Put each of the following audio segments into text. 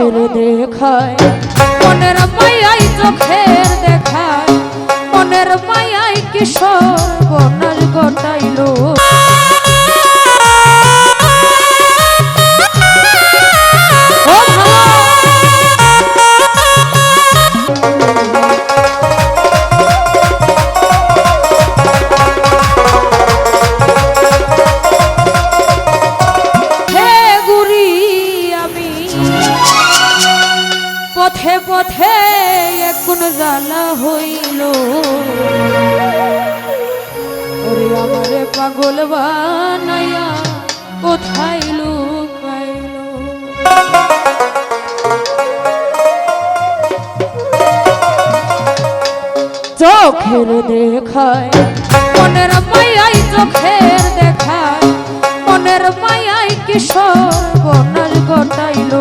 দেখায় মনের মায়াই চোখের দেখায় মনের মায়াই কিশোর বনাল গোটাইলো। পথে পথে কোন জ্বালা হইল। আমারে পাগল বানাইয়া কোথায় চোখের দেখায়, মনের মায়াই চোখের দেখায়, মনের মায়াই কিশোর বনার গোটাইল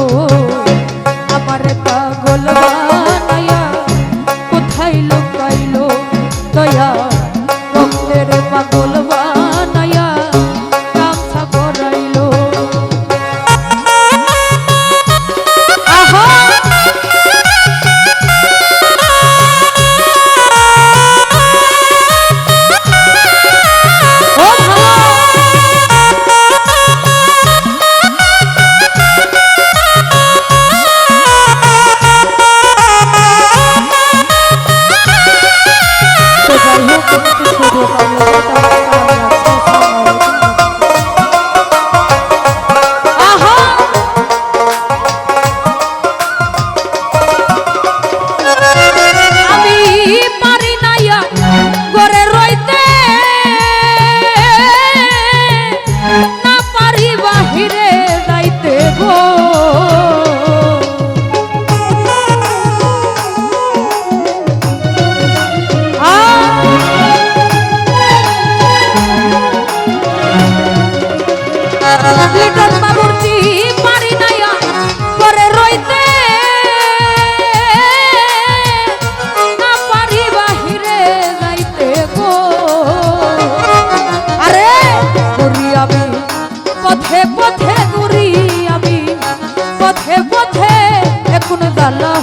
পথে পথে এখন জ্বালা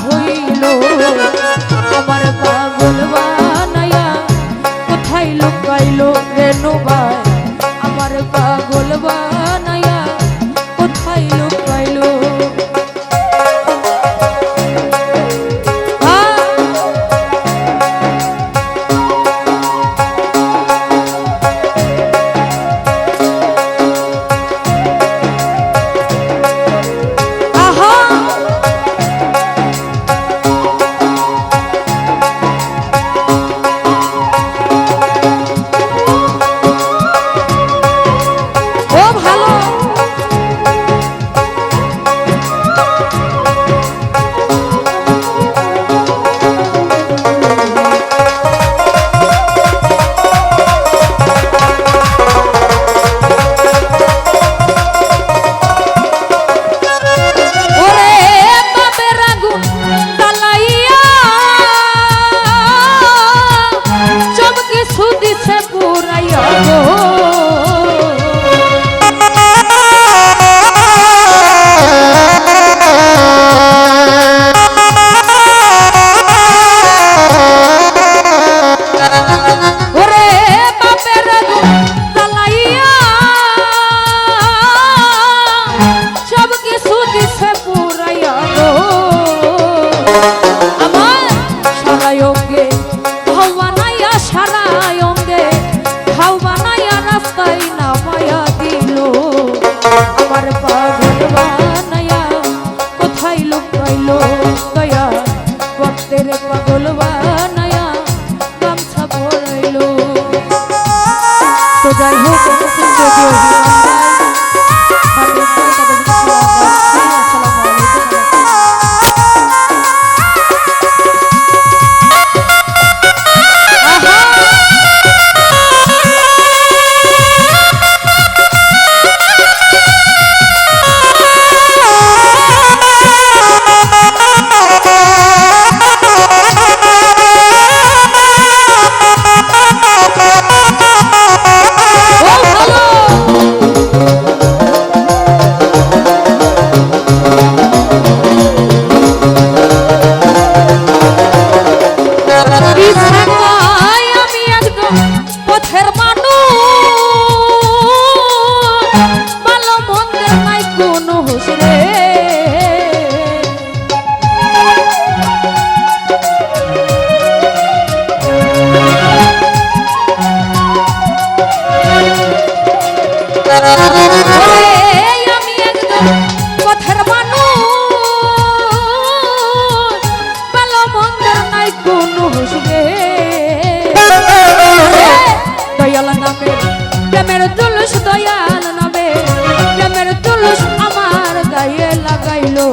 পথের মানুষ, ভালো মন্দের নাই কোনো হুসবে দয়াল নামে, প্রেমের তুলস দয়াল নামে, প্রেমের তুলস আমার গায়ে লাগাইলো।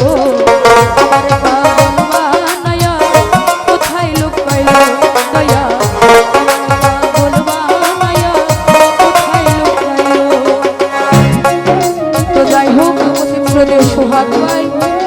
করে সোহাগ পাই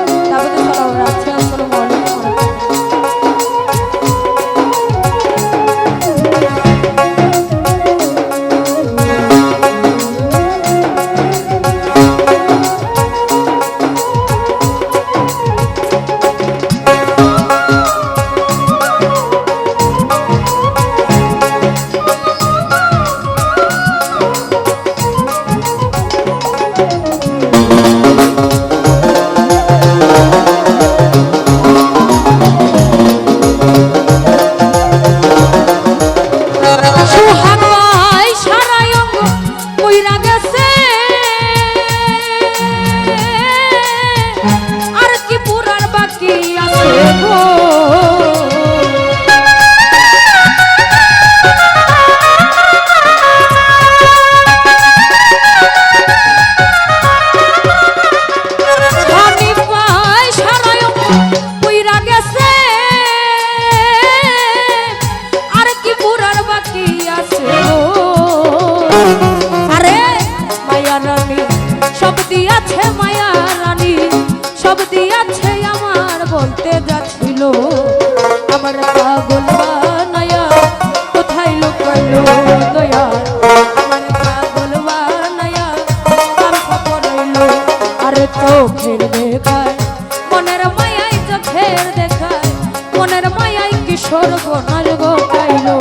সব দিয়াছে আমার বলতে যাচ্ছিল। আমার পাগল বানায়া কোথায় লুকাইলো দয়া? আমার পাগল বানায়া কান্না করাইলো আরে চোখের দেখায়, মনের মায়াই চোখের দেখায়, মনের মায়াই কিশোর বনাল গো আমার